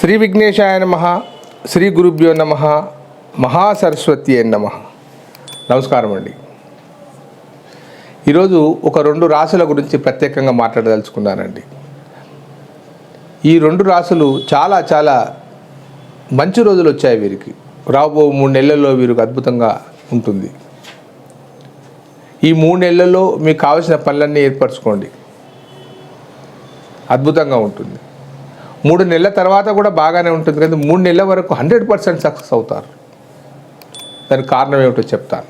శ్రీ విఘ్నేశాయ నమ శ్రీ గురుభ్యో నమ మహాసరస్వతి నమ. నమస్కారం అండి. ఈరోజు ఒక రెండు రాసుల గురించి ప్రత్యేకంగా మాట్లాడదలుచుకున్నానండి. ఈ రెండు రాసులు చాలా చాలా మంచి రోజులు వచ్చాయి వీరికి. రాబో మూడు నెలల్లో వీరికి అద్భుతంగా ఉంటుంది. ఈ మూడు నెలల్లో మీకు కావలసిన పనులన్నీ ఏర్పరచుకోండి. అద్భుతంగా ఉంటుంది. మూడు నెలల తర్వాత కూడా బాగానే ఉంటుంది కానీ మూడు నెలల వరకు హండ్రెడ్ పర్సెంట్ సక్సెస్ అవుతారు. దానికి కారణం ఏమిటో చెప్తాను.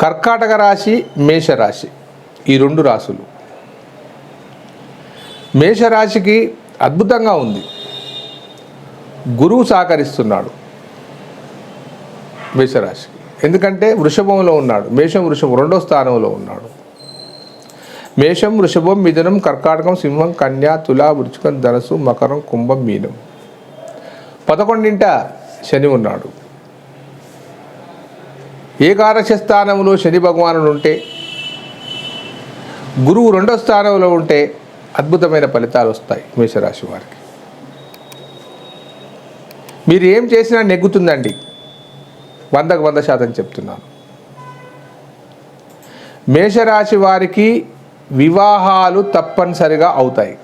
కర్కాటక రాశి మేషరాశి ఈ రెండు రాశులు. మేషరాశికి అద్భుతంగా ఉంది. గురువు సహకరిస్తున్నాడు మేషరాశికి ఎందుకంటే వృషభంలో ఉన్నాడు. మేషం వృషభం రెండో స్థానంలో ఉన్నాడు. మేషం వృషభం మిథునం కర్కాటకం సింహం కన్యా తులా వృచ్చికం ధనసు మకరం కుంభం మీనం. పదకొండింట శని ఉన్నాడు. ఏకాదశ స్థానంలో శని భగవానుడు ఉంటే గురువు రెండో స్థానంలో ఉంటే అద్భుతమైన ఫలితాలు వస్తాయి మేషరాశి వారికి. మీరు ఏం చేసినా నెగ్గుతుందండి. వందకు వంద శాతం చెప్తున్నాను. మేషరాశి వారికి వివాహాలు తప్పనిసరిగా అవుతాయి.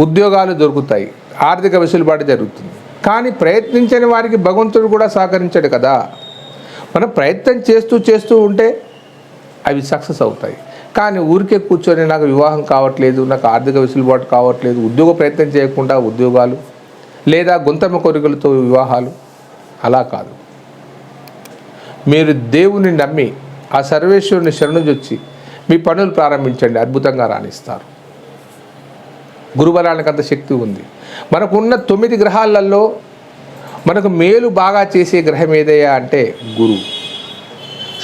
ఉద్యోగాలు దొరుకుతాయి. ఆర్థిక వెసులుబాటు జరుగుతుంది. కానీ ప్రయత్నించని వారికి భగవంతుడు కూడా సహకరించాడు కదా. మనం ప్రయత్నం చేస్తూ చేస్తూ ఉంటే అవి సక్సెస్ అవుతాయి. కానీ ఊరికే కూర్చొని నాకు వివాహం కావట్లేదు నాకు ఆర్థిక వెసులుబాటు కావట్లేదు ఉద్యోగ ప్రయత్నం చేయకుండా ఉద్యోగాలు లేదా గుంతమ కోరికలతో వివాహాలు అలా కాదు. మీరు దేవుని నమ్మి ఆ సర్వేశ్వరుని శరణుజొచ్చి మీ పనులు ప్రారంభించండి అద్భుతంగా రాణిస్తారు. గురుబలానికి అంత శక్తి ఉంది. మనకున్న తొమ్మిది గ్రహాలలో మనకు మేలు బాగా చేసే గ్రహం ఏదయ్యా అంటే గురువు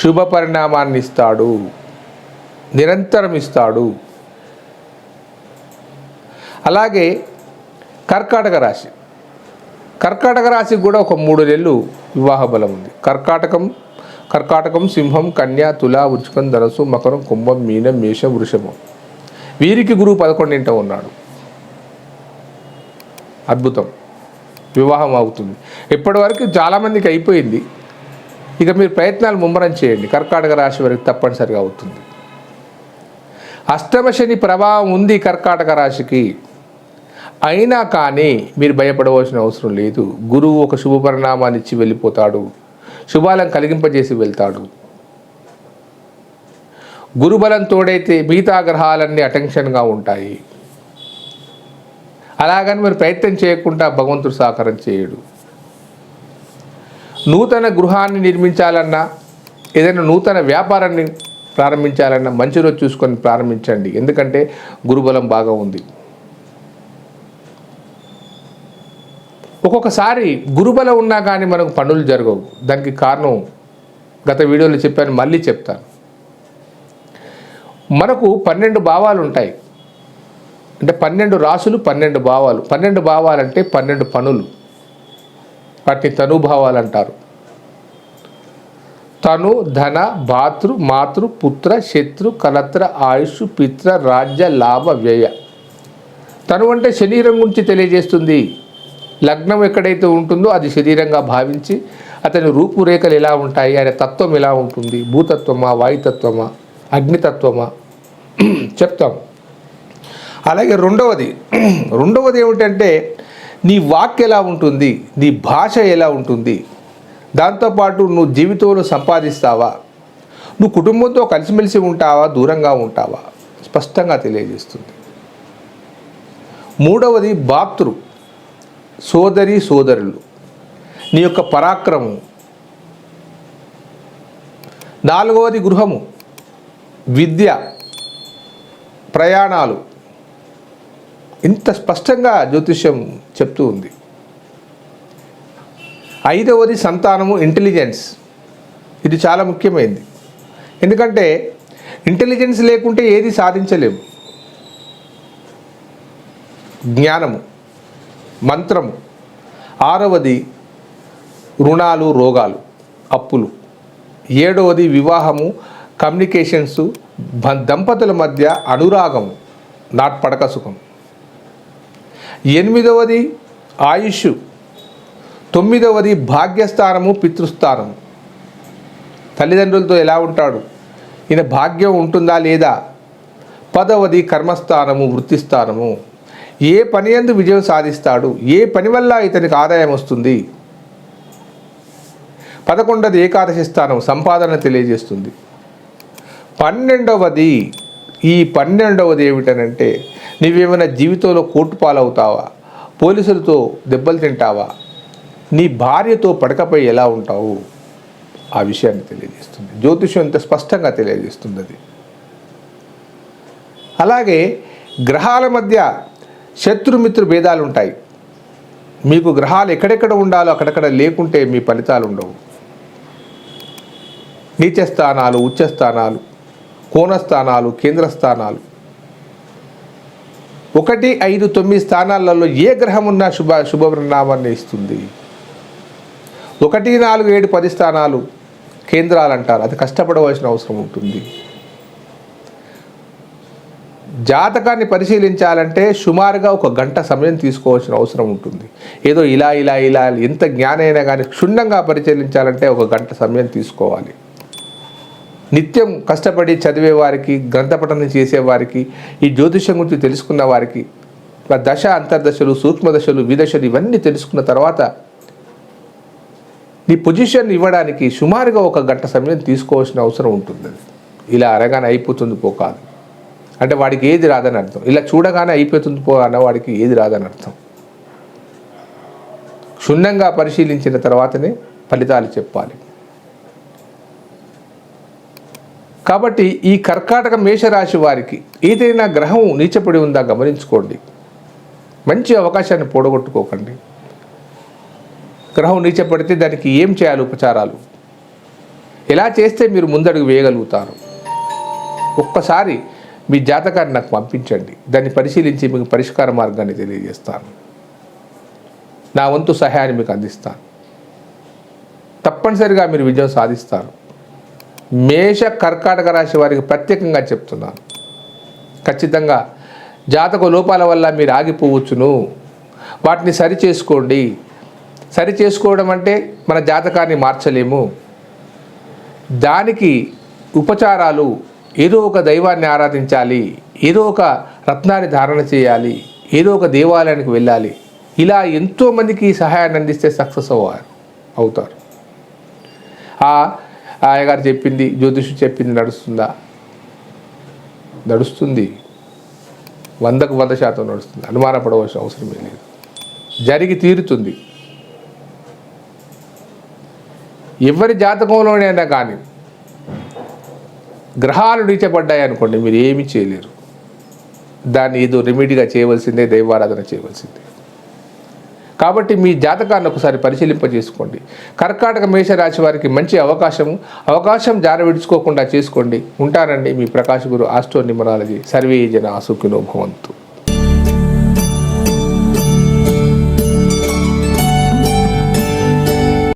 శుభ పరిణామాన్ని ఇస్తాడు. నిరంతరం ఇస్తాడు. అలాగే కర్కాటక రాశి. కర్కాటక రాశికి కూడా ఒక మూడు నెలలు వివాహ బలం ఉంది. కర్కాటకం కర్కాటకం సింహం కన్యా తుల వృచ్చికం ధనసు మకరం కుంభం మీనం మేషం వృషభం. వీరికి గురువు పదకొండింట ఉన్నాడు. అద్భుతం. వివాహం అవుతుంది. ఇప్పటివరకు చాలామందికి అయిపోయింది. ఇక మీరు ప్రయత్నాలు ముమ్మరం చేయండి. కర్కాటక రాశి వరకు తప్పనిసరిగా అవుతుంది. అష్టమ శని ప్రభావం ఉంది కర్కాటక రాశికి. అయినా కానీ మీరు భయపడవలసిన అవసరం లేదు. గురువు ఒక శుభ పరిణామాన్ని ఇచ్చి వెళ్ళిపోతాడు. శుభాలను కలిగింపజేసి వెళ్తాడు. గురుబలం తోడైతే మిగతా గ్రహాలన్నీ అటెన్షన్గా ఉంటాయి. అలాగని మీరు ప్రయత్నం చేయకుండా భగవంతుడు సహకారం చేయడు. నూతన గృహాన్ని నిర్మించాలన్నా ఏదైనా నూతన వ్యాపారాన్ని ప్రారంభించాలన్నా మంచి రోజు చూసుకొని ప్రారంభించండి. ఎందుకంటే గురుబలం బాగా ఉంది. ఒక్కొక్కసారి గురుబలం ఉన్నా కానీ మనకు పనులు జరగవు. దానికి కారణం గత వీడియోలో చెప్పాను మళ్ళీ చెప్తాను మనకు పన్నెండు భావాలు ఉంటాయి. అంటే పన్నెండు రాసులు పన్నెండు భావాలు. పన్నెండు భావాలంటే పన్నెండు పనులు. వాటిని తనుభావాలు అంటారు. తను ధన భాతృ మాతృ పుత్ర శత్రు కలత్ర ఆయుష్ పిత్ర రాజ్య లాభ వ్యయ. తను అంటే శరీరం గురించి తెలియజేస్తుంది. లగ్నం ఎక్కడైతే ఉంటుందో అది శరీరంగా భావించి అతని రూపురేఖలు ఎలా ఉంటాయి అనే తత్వం ఎలా ఉంటుంది భూతత్వమా వాయుతత్వమా అగ్నితత్వమా? చెప్తాం. అలాగే రెండవది రెండవది ఏమిటంటే నీ వాక్ ఎలా ఉంటుంది నీ భాష ఎలా ఉంటుంది దాంతోపాటు నువ్వు జీవితంలో సంపాదిస్తావా నువ్వు కుటుంబంతో కలిసిమెలిసి ఉంటావా దూరంగా ఉంటావా? స్పష్టంగా తెలియజేస్తుంది. మూడవది బాతృ సోదరి సోదరులు నీ యొక్క పరాక్రమం. నాలుగవది గృహము విద్య ప్రయాణాలు. ఇంత స్పష్టంగా జ్యోతిష్యం చెప్తూ ఉంది. ఐదవది సంతానము ఇంటెలిజెన్స్. ఇది చాలా ముఖ్యమైనది ఎందుకంటే ఇంటెలిజెన్స్ లేకుంటే ఏది సాధించలేము. జ్ఞానము. మంత్రము. ఆరవది రుణాలు రోగాలు అప్పులు. ఏడవది వివాహము కమ్యూనికేషన్స్ దంపతుల మధ్య అనురాగము నాట్పడక సుఖం. ఎనిమిదవది ఆయుష్. తొమ్మిదవది భాగ్యస్థానము పితృస్థానము తల్లిదండ్రులతో ఎలా ఉంటాడు? ఈయన భాగ్యం ఉంటుందా లేదా? పదవది కర్మస్థానము వృత్తిస్థానము. ఏ పని ఎందు విజయం సాధిస్తాడు? ఏ పని వల్ల ఇతనికి ఆదాయం వస్తుంది? పదకొండది ఏకాదశి స్థానం సంపాదన తెలియజేస్తుంది. పన్నెండవది ఈ పన్నెండవది ఏమిటనంటే నీవేమైనా జీవితంలో కోర్టు పాలవుతావా పోలీసులతో దెబ్బలు తింటావా? నీ భార్యతో పడకపై ఎలా ఉంటావు? ఆ విషయాన్ని తెలియజేస్తుంది. జ్యోతిషం ఎంత స్పష్టంగా తెలియజేస్తుంది అది. అలాగే గ్రహాల మధ్య శత్రుమిత్రు భేదాలు ఉంటాయి మీకు గ్రహాలు ఎక్కడెక్కడ ఉండాలో అక్కడక్కడ లేకుంటే మీ ఫలితాలు ఉండవు. నీచ స్థానాలు కోణస్థానాలు స్థానాలు కేంద్ర స్థానాలు ఒకటి ఐదు తొమ్మిది స్థానాలలో ఏ గ్రహం ఉన్నా శుభ శుభ పరిణామాన్ని ఇస్తుంది. ఒకటి నాలుగు ఏడు పది స్థానాలు కేంద్రాలు అంటారు అది కష్టపడవలసిన అవసరం ఉంటుంది. జాతకాన్ని పరిశీలించాలంటే సుమారుగా ఒక గంట సమయం తీసుకోవాల్సిన అవసరం ఉంటుంది. ఏదో ఇలా ఇలా ఇలా ఎంత జ్ఞానైనా కానీ క్షుణ్ణంగా పరిశీలించాలంటే ఒక గంట సమయం తీసుకోవాలి. నిత్యం కష్టపడి చదివే వారికి గ్రంథపఠనం చేసేవారికి ఈ జ్యోతిషం గురించి తెలుసుకున్న వారికి దశ అంతర్దశలు సూక్ష్మ దశలు విదశలు ఇవన్నీ తెలుసుకున్న తర్వాత నీ పొజిషన్ ఇవ్వడానికి సుమారుగా ఒక గంట సమయం తీసుకోవాల్సిన అవసరం ఉంటుంది. ఇలా అరగానే అయిపోతుంది పోకాదు అంటే వాడికి ఏది రాదని అర్థం. ఇలా చూడగానే అయిపోతుంది పో అన్న వాడికి ఏది రాదని అర్థం. క్షుణ్ణంగా పరిశీలించిన తర్వాతనే ఫలితాలు చెప్పాలి. కాబట్టి ఈ కర్కాటక మేషరాశి వారికి ఏదైనా గ్రహం నీచపడి ఉందా గమనించుకోండి. మంచి అవకాశాన్ని పోడగొట్టుకోకండి. గ్రహం నీచపడితే దానికి ఏం చేయాలి ఉపచారాలు? ఎలా చేస్తే మీరు ముందడుగు వేయగలుగుతారు? ఒక్కసారి మీ జాతకాన్ని నాకు పంపించండి. దాన్ని పరిశీలించి మీకు పరిష్కార మార్గాన్ని తెలియజేస్తాను. నా వంతు సహాయాన్ని మీకు అందిస్తాను. తప్పనిసరిగా మీరు విజయం సాధిస్తారు. మేష కర్కాటక రాశి వారికి ప్రత్యేకంగా చెప్తున్నాను. ఖచ్చితంగా జాతక లోపాల వల్ల మీరు ఆగిపోవచ్చును. వాటిని సరి చేసుకోండి. సరి చేసుకోవడం అంటే మన జాతకాన్ని మార్చలేము. దానికి ఉపచారాలు ఏదో ఒక దైవాన్ని ఆరాధించాలి ఏదో ఒక రత్నాన్ని ధారణ చేయాలి ఏదో ఒక దేవాలయానికి వెళ్ళాలి. ఇలా ఎంతోమందికి సహాయాన్ని అందిస్తే సక్సెస్ అవ్వారు అవుతారు. ఆ ఆయగారు చెప్పింది జ్యోతిషు చెప్పింది నడుస్తుందా? నడుస్తుంది. వందకు వంద శాతం నడుస్తుంది. అనుమానపడవలసిన అవసరమే లేదు. జరిగి తీరుతుంది. ఎవరి జాతకంలోనైనా కానీ గ్రహాలు నీచబడ్డాయి అనుకోండి మీరు ఏమీ చేయలేరు. దాన్ని ఏదో రెమెడీగా చేయవలసిందే దైవారాధన చేయవలసిందే. కాబట్టి మీ జాతకాన్ని ఒకసారి పరిశీలింప చేసుకోండి కర్కాటక మేషరాశి వారికి మంచి అవకాశం అవకాశం జార విడుచుకోకుండా చేసుకోండి. ఉంటానండి మీ ప్రకాశ్ గురు ఆస్ట్రో నిమరాలజీ సర్వే జన భవంతు.